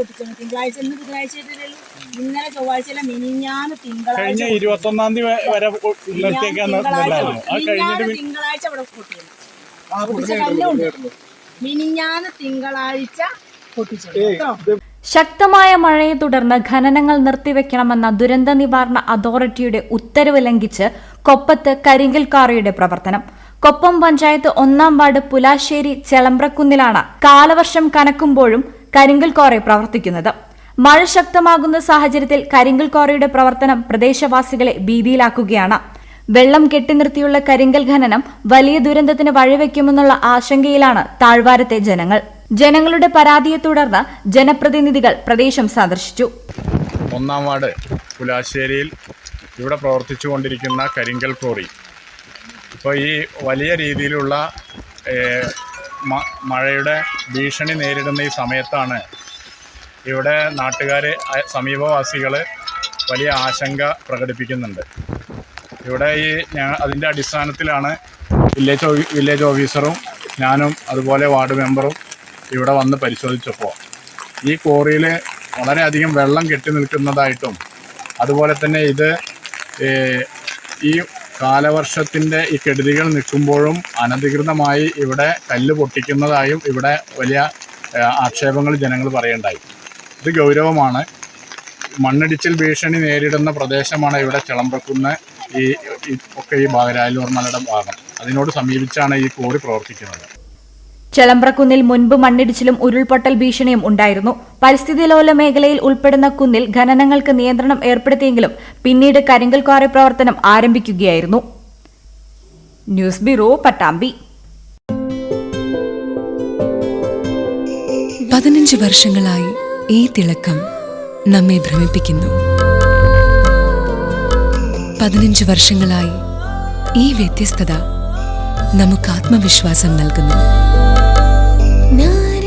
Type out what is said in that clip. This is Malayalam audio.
പൊട്ടിച്ചാണ് തിങ്കളാഴ്ച ഇന്ന് തിങ്കളാഴ്ച ഇന്നലെ ചൊവ്വാഴ്ചയിലെ മിനിഞ്ഞാന്ന് തിങ്കളാഴ്ച കഴിഞ്ഞ ഇരുപത്തൊന്നാം തീയതി വരെ ഇന്നത്തേക്കാന്ന് തിങ്കളാഴ്ച നല്ലായിരുന്നു അത് കഴിഞ്ഞിട്ട് മിനിഞ്ഞാന്ന് തിങ്കളാഴ്ച ഇവിടെ പൊട്ടിയത് പൊട്ടിച്ച കല്ലുണ്ട് മിനിഞ്ഞാന്ന് തിങ്കളാഴ്ച പൊട്ടിച്ചത്. കേട്ടോ? ശക്തമായ മഴയെ തുടർന്ന് ഖനനങ്ങൾ നിർത്തിവെക്കണമെന്ന ദുരന്ത നിവാരണ അതോറിറ്റിയുടെ ഉത്തരവ് ലംഘിച്ച് കൊപ്പത്ത് കരിങ്കൽ കാറിയുടെ പ്രവർത്തനം. കൊപ്പം പഞ്ചായത്ത് ഒന്നാം വാർഡ് പുലാശ്ശേരി ചെളമ്പ്രക്കുന്നിലാണ്. കാലവർഷം കനക്കുമ്പോഴും കരിങ്കൽ കോറി പ്രവർത്തിക്കുന്നത്. മഴ ശക്തമാകുന്ന സാഹചര്യത്തിൽ കരിങ്കൽ കോറിയുടെ പ്രവർത്തനം പ്രദേശവാസികളെ ഭീതിയിലാക്കുകയാണ്. വെള്ളം കെട്ടിനിർത്തിയുള്ള കരിങ്കൽ ഖനനം വലിയ ദുരന്തത്തിന് വഴിവെക്കുമെന്നുള്ള ആശങ്കയിലാണ് താഴ്വാരത്തെ ജനങ്ങൾ. ജനങ്ങളുടെ പരാതിയെ തുടർന്ന് ജനപ്രതിനിധികൾ പ്രദേശം സന്ദർശിച്ചു. ഒന്നാം വാർഡ് പുലാശ്ശേരിയിൽ ഇവിടെ പ്രവർത്തിച്ചുകൊണ്ടിരിക്കുന്ന കരിങ്കൽ കോറി. ഇപ്പോൾ ഈ വലിയ രീതിയിലുള്ള മഴയുടെ ഭീഷണി നേരിടുന്ന ഈ സമയത്താണ് ഇവിടെ നാട്ടുകാർ സമീപവാസികൾ വലിയ ആശങ്ക പ്രകടിപ്പിക്കുന്നുണ്ട്. ഇവിടെ ഈ ഞാൻ അതിന്റെ അടിസ്ഥാനത്തിലാണ് വില്ലേജ് വില്ലേജ് ഓഫീസറും ഞാനും അതുപോലെ വാർഡ് മെമ്പറും ഇവിടെ വന്ന് പരിശോധിച്ചപ്പോൾ. ഈ കോറിയിൽ വളരെയധികം വെള്ളം കെട്ടി നിൽക്കുന്നതായിട്ടും അതുപോലെ തന്നെ ഇത് ഈ കാലവർഷത്തിന്റെ ഈ കെടുതികൾ നിൽക്കുമ്പോഴും അനധികൃതമായി ഇവിടെ കല്ല് പൊട്ടിക്കുന്നതായും ഇവിടെ വലിയ ആക്ഷേപങ്ങൾ ജനങ്ങൾ പറയേണ്ടായി. ഇത് ഗൗരവമാണ്. മണ്ണിടിച്ചിൽ ഭീഷണി നേരിടുന്ന പ്രദേശമാണ് ഇവിടെ ചിളമ്പക്കുന്ന ഈ ഒക്കെ ഈ ബാഗരായലൂർ മലയുടെ ഭാഗം. അതിനോട് സമീപിച്ചാണ് ഈ കോറി പ്രവർത്തിക്കുന്നത്. ചെളമ്പ്രക്കുന്നിൽ മുൻപ് മണ്ണിടിച്ചിലും ഉരുൾപൊട്ടൽ ഭീഷണിയും ഉണ്ടായിരുന്നു. പരിസ്ഥിതി ലോല മേഖലയിൽ ഉൾപ്പെടുന്ന കുന്നിൽ ഖനനങ്ങൾക്ക് നിയന്ത്രണം ഏർപ്പെടുത്തിയെങ്കിലും പിന്നീട് കരിങ്കൽ ക്വാറി പ്രവർത്തനം ആരംഭിക്കുകയായിരുന്നു. News bureau Pattambi. പതിനഞ്ച് വർഷങ്ങളായി ഈ തിളക്കം നമ്മെ ഭ്രമിപ്പിക്കുന്നു. പതിനഞ്ച് വർഷങ്ങളായി ഈ വ്യത്യസ്തത നമുക്ക് ആത്മവിശ്വാസം നൽകുന്നു.